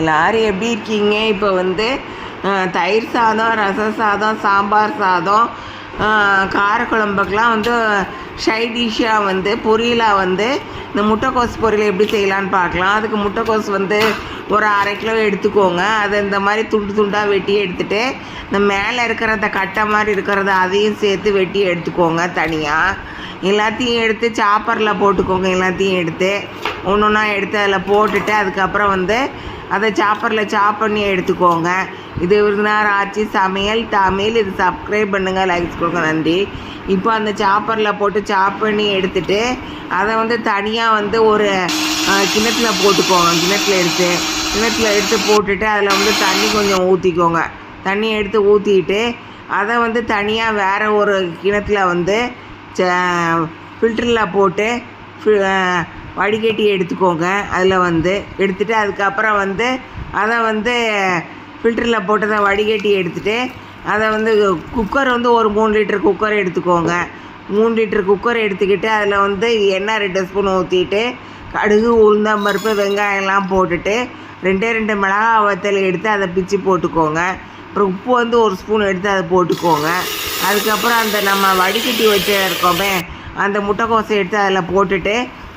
எல்லாரும் எப்படி இருக்கீங்க? இப்போ வந்து தயிர் சாதம் ரசம் சாதம் சாம்பார் சாதம் காரக்குழம்புக்கெலாம் வந்து ஷை டிஷ்ஷாக வந்து பொரியலாக வந்து இந்த முட்டைக்கோஸ் பொரியல் எப்படி செய்யலான்னு பார்க்கலாம். அதுக்கு முட்டைக்கோஸ் வந்து ஒரு அரை கிலோ எடுத்துக்கோங்க. அதை இந்த மாதிரி துண்டு துண்டாக வெட்டி எடுத்துட்டு இந்த மேலே இருக்கிற அந்த கட்டை மாதிரி இருக்கிறத அதையும் சேர்த்து வெட்டி எடுத்துக்கோங்க தனியாக எல்லாத்தையும் எடுத்து சாப்பரில் போட்டுக்கோங்க எல்லாத்தையும் எடுத்து. ஒன்று ஒன்றா எடுத்து அதில் போட்டுட்டு அதுக்கப்புறம் வந்து அதை சாப்பரில் சாப் பண்ணி எடுத்துக்கோங்க. இது விருந்தினார் ஆச்சு. சமையல் தமிழ். இது சப்ஸ்கிரைப் பண்ணுங்கள் லைக்ஸ் கொடுங்க நன்றி. இப்போ அந்த சாப்பரில் போட்டு சாப் பண்ணி எடுத்துட்டு அதை வந்து தனியாக வந்து ஒரு கிணத்தில் போட்டுக்கோங்க. கிணத்துல எடுத்து கிணத்துல எடுத்து போட்டுட்டு அதில் வந்து தண்ணி கொஞ்சம் ஊற்றிக்கோங்க தண்ணி எடுத்து ஊற்றிட்டு அதை வந்து தனியாக வேறு ஒரு கிணத்துல வந்து ஃபில்டரில் போட்டு வடிகட்டி எடுத்துக்கோங்க. அதில் வந்து எடுத்துட்டு அதுக்கப்புறம் வந்து அதை வந்து ஃபில்டரில் போட்டு தான் வடிகட்டி எடுத்துகிட்டு அதை வந்து குக்கர் வந்து ஒரு மூணு லிட்டர் குக்கர் எடுத்துக்கோங்க. மூணு லிட்டர் குக்கர் எடுத்துக்கிட்டு அதில் வந்து எண்ணெய் ரெண்டு ஸ்பூன் ஊற்றிட்டு கடுகு உளுந்தம் பருப்பு வெங்காயம்லாம் போட்டுட்டு ரெண்டே ரெண்டு மிளகா வத்தல் எடுத்து அதை பிச்சு போட்டுக்கோங்க. அப்புறம் உப்பு வந்து ஒரு ஸ்பூன் எடுத்து அதை போட்டுக்கோங்க. அதுக்கப்புறம் அந்த நம்ம வடிகட்டி வச்சு இருக்கோமே அந்த முட்டைக்கோசை எடுத்து அதில் போட்டுட்டு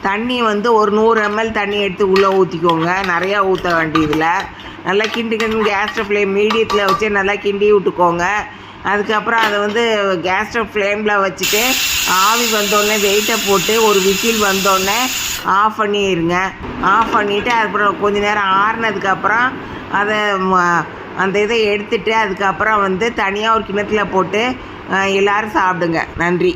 தண்ணி வந்து ஒரு நூறு எம்எல் தண்ணி எடுத்து உள்ளே ஊற்றிக்கோங்க நிறையா ஊற்ற வேண்டியதில் நல்லா கிண்டி கிண்டி கேஸ் ஃப்ளேம் மீடியத்தில் வச்சு நல்லா கிண்டி விட்டுக்கோங்க. அதுக்கப்புறம் அதை வந்து கேஸ் ஸ்டவ் ஃப்ளேமில் வச்சுட்டு ஆவி வந்தோடனே வெயிட்டை போட்டு ஒரு விசில் வந்தோடனே ஆஃப் பண்ணிடுங்க ஆஃப் பண்ணிவிட்டு அதுக்கப்புறம் கொஞ்ச நேரம் ஆறுனதுக்கப்புறம் அதை அந்த இதை எடுத்துட்டு அதுக்கப்புறம் வந்து தனியாக ஒரு கிணத்துல போட்டு எல்லோரும் எல்லாரும் சாப்பிடுங்க. நன்றி.